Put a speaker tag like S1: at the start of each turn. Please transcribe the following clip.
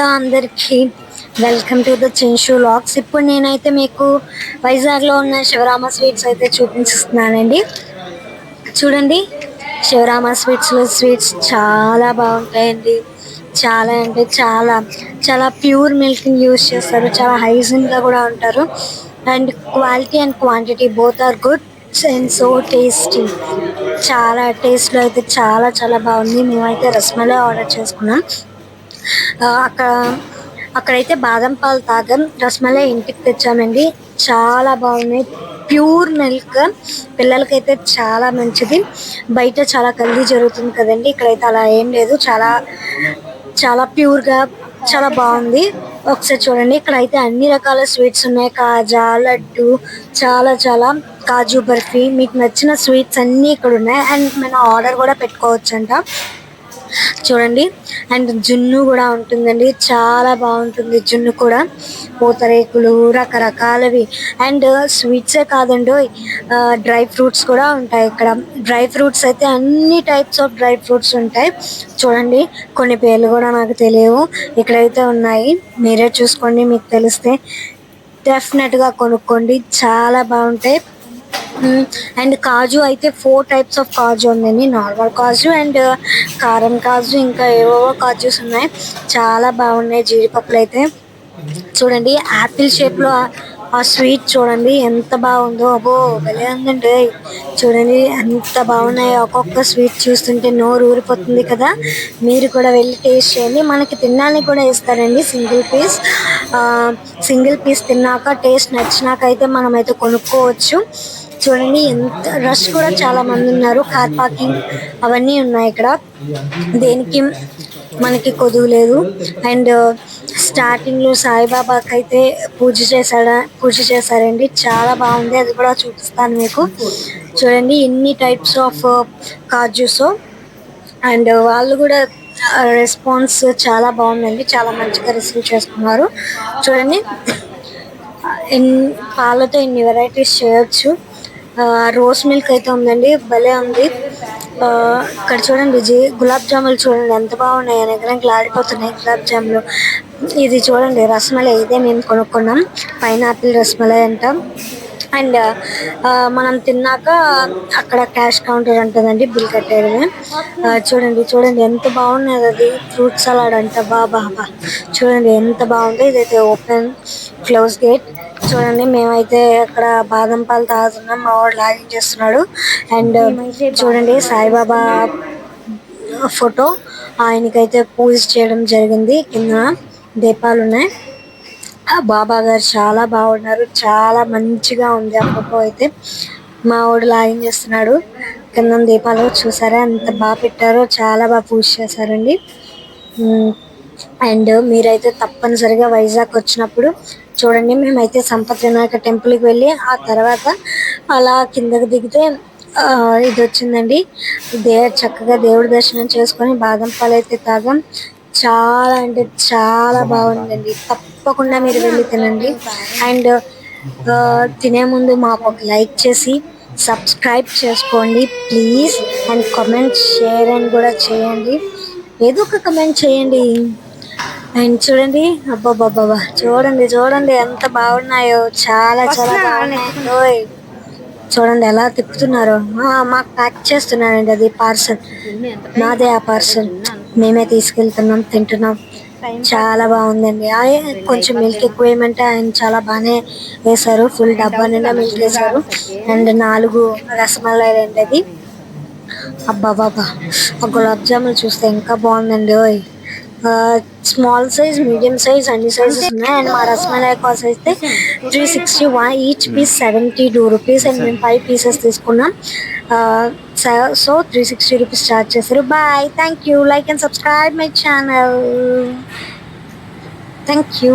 S1: Hello అందరికీ. Welcome to the చెన్షు లాక్స్ ఇప్పుడు నేనైతే మీకు వైజాగ్లో ఉన్న శివరామ స్వీట్స్ అయితే చూపించిస్తున్నానండి. చూడండి శివరామ స్వీట్స్లో స్వీట్స్ చాలా బాగుంటాయండి. చాలా అంటే చాలా చాలా ప్యూర్ మిల్క్ని యూస్ చేస్తారు. చాలా హైజీన్గా కూడా ఉంటారు. And quality and quantity both are good and so tasty. చాలా టేస్ట్లో అయితే చాలా చాలా బాగుంది. మేమైతే రస్మలై ఆర్డర్ చేసుకున్నాం. అక్కడ అక్కడైతే బాదం పాలు తాగాం. రస్మలై ఇంటికి తెచ్చామండి. చాలా బాగున్నాయి. Pure milk. పిల్లలకైతే చాలా మంచిది. బయట చాలా కల్దీ జరుగుతుంది కదండి. ఇక్కడైతే అలా ఏం లేదు. చాలా చాలా ప్యూర్గా చాలా బాగుంది. ఒకసారి చూడండి. ఇక్కడ అయితే అన్ని రకాల స్వీట్స్ ఉన్నాయి. కాజా లడ్డు చాలా చాలా. కాజు బర్ఫీ. మీకు నచ్చిన స్వీట్స్ అన్నీ ఇక్కడ ఉన్నాయి. అండ్ మనం ఆర్డర్ కూడా పెట్టుకోవచ్చు అంట చూడండి. అండ్ జున్ను కూడా ఉంటుందండి. చాలా బాగుంటుంది జున్ను కూడా. పూతరేకులు రకరకాలవి. అండ్ స్వీట్సే కాదండి డ్రై ఫ్రూట్స్ కూడా ఉంటాయి ఇక్కడ. డ్రై ఫ్రూట్స్ అయితే అన్ని టైప్స్ ఆఫ్ డ్రై ఫ్రూట్స్ ఉంటాయి. చూడండి కొన్ని పేర్లు కూడా నాకు తెలియవు. ఇక్కడైతే ఉన్నాయి. మీరే చూసుకోండి మీకు తెలిస్తే డెఫినెట్గా కొనుక్కోండి. చాలా బాగుంటాయి. Hmm. అండ్ కాజు అయితే ఫోర్ టైప్స్ ఆఫ్ కాజు ఉందండి. నార్మల్ కాజు అండ్ uh, కారం కాజు ఇంకా ఏవేవో కాజుస్ ఉన్నాయి. చాలా బాగున్నాయి జీడిపప్పులు అయితే. చూడండి యాపిల్ షేప్లో ఆ- స్వీట్ చూడండి ఎంత బాగుందో. అబ్బో భలే ఉందండి. చూడండి ఎంత బాగున్నాయి. ఒక్కొక్క స్వీట్ చూస్తుంటే నోరు ఊరిపోతుంది కదా. మీరు కూడా వెళ్ళి టేస్ట్ చేయండి. మనకి తినడానికి కూడా ఇస్తారండి సింగిల్ పీస్ సింగిల్ పీస్ తిన్నాక టేస్ట్ నచ్చినాక అయితే మనమైతే కొనుక్కోవచ్చు. చూడండి ఎంత రష్ కూడా చాలా మంది ఉన్నారు. కార్ పార్కింగ్ అవన్నీ ఉన్నాయి ఇక్కడ. దేనికి మనకి కొదువు లేదు. అండ్ స్టార్టింగ్ uh, లో సాయిబాబాకి అయితే పూజ చేశాడా పూజ చేశారండి. చాలా బాగుంది. అది కూడా చూపిస్తాను మీకు. చూడండి ఎన్ని టైప్స్ ఆఫ్ uh, కాజుస్. అండ్ uh, వాళ్ళు కూడా రెస్పాన్స్ చాలా బాగుందండి. చాలా మంచిగా రిసీవ్ చేసుకున్నారు చూడండి పాలతో ఇన్ని వెరైటీస్ చేయొచ్చు. రోస్ మిల్క్ అయితే ఉందండి భలే ఉంది. ఆ, ఇక్కడ చూడండి జీ గులాబ్ జాములు చూడండి ఎంత బాగున్నాయి ఎగరానికి లాడిపోతున్నాయి గులాబ్ జాములు. ఇది చూడండి రసమలై ఇదే మేము కొనుక్కున్నాం పైనాపిల్ రసమలై అంటాం. అండ్ మనం తిన్నాక అక్కడ క్యాష్ కౌంటర్ ఉంటుందండి బిల్ కట్టేయడమే చూడండి చూడండి ఎంత బాగున్నది అది ఫ్రూట్ సలాడ్ అంట బా బా బా. చూడండి ఎంత బాగుంది ఇదైతే ఓపెన్ క్లోజ్ గేట్. చూడండి మేమైతే అక్కడ బాదం పాలు తాగుతున్నాం. మా వాడు లాగింగ్ చేస్తున్నాడు. అండ్ చూడండి సాయిబాబా ఫోటో. ఆయనకైతే పూజ చేయడం జరిగింది. కింద దీపాలు ఉన్నాయి. ఆ బాబా గారు చాలా బాగున్నారు. చాలా మంచిగా ఉంది ఆ ఫోటో అయితే. మా వాడు లాగిన్ చేస్తున్నాడు. కింద దీపాలు చూసారా? ఎంత బాగా పెట్టారో చాలా బాగా పూజ చేశారండి. అండ్ మీరైతే తప్పనిసరిగా వైజాగ్ వచ్చినప్పుడు చూడండి మేమైతే సంపత్ వినాయక టెంపుల్కి వెళ్ళి ఆ తర్వాత అలా కిందకి దిగితే ఇది వచ్చిందండి దే చక్కగా దేవుడి దర్శనం చేసుకొని బాదం పాలు అయితే తాగం. చాలా అంటే చాలా బాగుందండి. తప్పకుండా మీరు వెళ్ళి తినండి. అండ్ తినే ముందు మాకు ఒక లైక్ చేసి సబ్స్క్రైబ్ చేసుకోండి please. And comment share and కూడా చేయండి. ఏదో ఒక కమెంట్ చేయండి. అండ్ చూడండి అబ్బాబ్బాబ్బా చూడండి చూడండి ఎంత బాగున్నాయో. చాలా చాలా బాగున్నాయి. చూడండి ఎలా తిప్పుతున్నారో. మాకు ప్యాక్ చేస్తున్నారండి అది పార్సల్ నాదే ఆ పార్సల్ మేమే తీసుకెళ్తున్నాం తింటున్నాం. చాలా బాగుందండి. కొంచెం మిల్క్ ఎక్కువ వేయమంటే ఆయన చాలా బాగానే వేశారు. ఫుల్ డబ్బా నిండా మిల్క్ వేశారు. అండ్ నాలుగు రసమలై అండి అది అబ్బా బాబా ఆ గులాబ్ జామున్ చూస్తే ఇంకా బాగుందండి ఓయ్. స్మాల్ సైజ్ మీడియం సైజ్ అన్ని సైజెస్ ఉన్నాయి. అండ్ మా రసమలై కాస్ట్ అయితే three sixty one each piece seventy two rupees and మేము ఫైవ్ పీసెస్ తీసుకున్నాం. So three sixty rupees charge చేశారు. Bye thank you like and subscribe my channel thank you